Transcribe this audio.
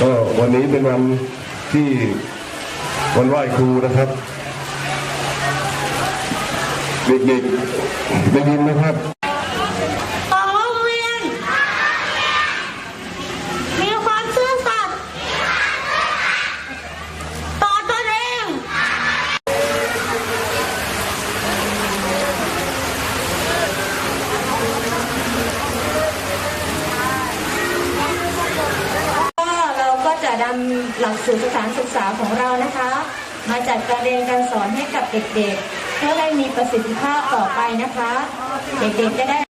ก็วันนี้เป็นวันที่วันไหว้ครูนะครับ เด็กๆได้ยินไหมครับ ต่อโรงเรียน มีความซื่อสัตย์ต่อตนเอง ก็ ดำหลักสูตรสถานศึกษาของเรานะคะ มาจัดการเรียนการสอนให้กับเด็กๆ เพื่อให้มีประสิทธิภาพต่อไปนะคะ เด็กๆจะได้